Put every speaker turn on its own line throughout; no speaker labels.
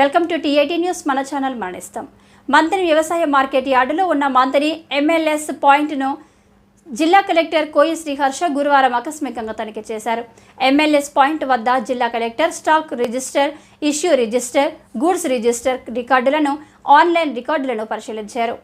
Welcome to TIT news. మన channel మరణిస్తాం. మంత్రి వ్యవసాయ మార్కెట్ యార్డులో ఉన్న మంత్రి ఎంఎల్ఎస్ పాయింట్ను జిల్లా కలెక్టర్ కోయి శ్రీహర్ష గురువారం ఆకస్మికంగా తనిఖీ చేశారు. ఎంఎల్ఎస్ పాయింట్ వద్ద జిల్లా collector stock register issue register goods register రికార్డులను ఆన్లైన్ రికార్డులను పరిశీలించారు.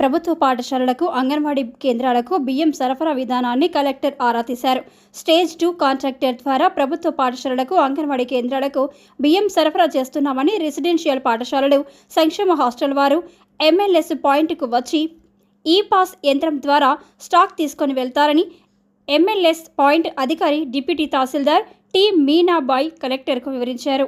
ప్రభుత్వ పాఠశాలలకు అంగన్వాడీ కేంద్రాలకు బియ్యం సరఫరా విధానాన్ని కలెక్టర్ ఆరా తీశారు. స్టేజ్ టూ కాంట్రాక్టర్ ద్వారా ప్రభుత్వ పాఠశాలలకు అంగన్వాడీ కేంద్రాలకు బియ్యం సరఫరా చేస్తున్నామని రెసిడెన్షియల్ పాఠశాలలు సంక్షేమ హాస్టల్ వారు ఎంఎల్ఎస్ పాయింట్కు వచ్చి ఈ పాస్ యంత్రం ద్వారా స్టాక్ తీసుకొని వెళ్తారని ఎంఎల్ఎస్ పాయింట్ అధికారి డిప్యూటీ తహసీల్దార్ టి మీనాబాయ్ కలెక్టర్కు వివరించారు.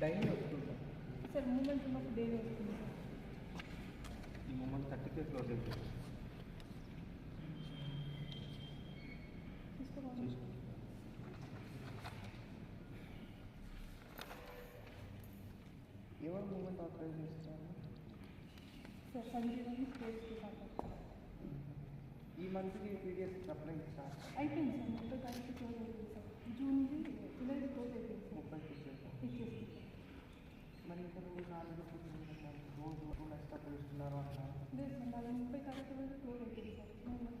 డైలీ వస్తుంది
సార్ మూమెంట్ ఉన్నప్పుడు డే వస్తుంది సార్
ఈ మూమెంట్ థర్టీకే క్లోజ్ అయిపోతుంది
సార్ సంజీవని స్టేజ్ కి సార్
ఈ మంత్కి పీడిఎఫ్ సప్లై స్టార్ట్
అయిపోయింది సార్ ముప్పై తారీఖు క్లోజ్ అయిపోయింది సార్ జూన్ది జూలైది క్లోజ్ అయిపోయింది సార్
ముప్పై ఇచ్చేసారు
ఇచ్చేసి
మరి ఇంకా నువ్వు నాలుగు రోజు రోజు నెక్స్ట్ ఇస్తున్నారు అంటున్నారు
లేదు సార్ నాది ముప్పై తారీఖు రోజు క్లోజ్ అయిపోయింది సార్ చూడండి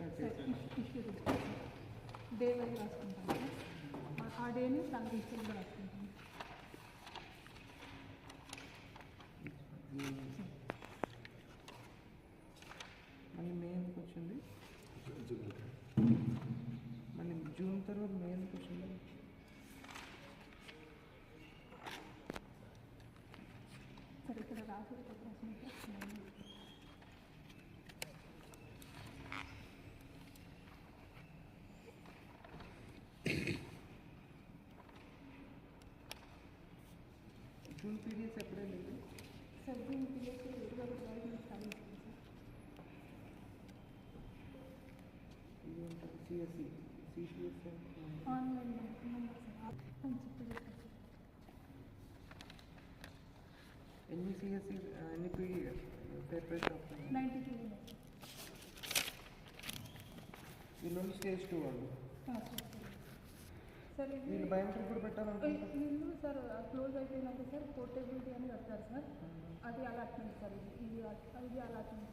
డే వైజ్ రాసుకుంటాం ఆ- డేని దానికి ఇష్యూగా రాసుకుంటాం
మళ్ళీ మే ఎందుకు వచ్చింది? మళ్ళీ జూన్ తర్వాత మే ఎందుకు వచ్చింది
సార్ ఇక్కడ రాసి రాసుకుంటాం
జూన్ పీరియడ్స్ ఎప్పుడే లేదు
సార్ దీని పిల్లలకి ఇరవై ఒకటి వరకు నేను స్టార్ట్ చేస్తాను సార్
సిఎస్సి సిపిఎస్
ఆన్లైన్
ఎన్ని సిఎస్సి ఎన్ని పీ పేపర్స్
నైంటీ
వీళ్ళు స్టేజ్ టూ వాళ్ళు
సార్.
వీళ్ళు భయంకర కూడా పెట్టాలనుకుంటున్నారు
సార్ క్లోజ్ అయిపోయినాక సార్ పోర్టబిలిటీ అని కడతారు సార్. అది అలాట్మెంట్ సార్ ఇది ఇది ఇది అలాట్మెంట్.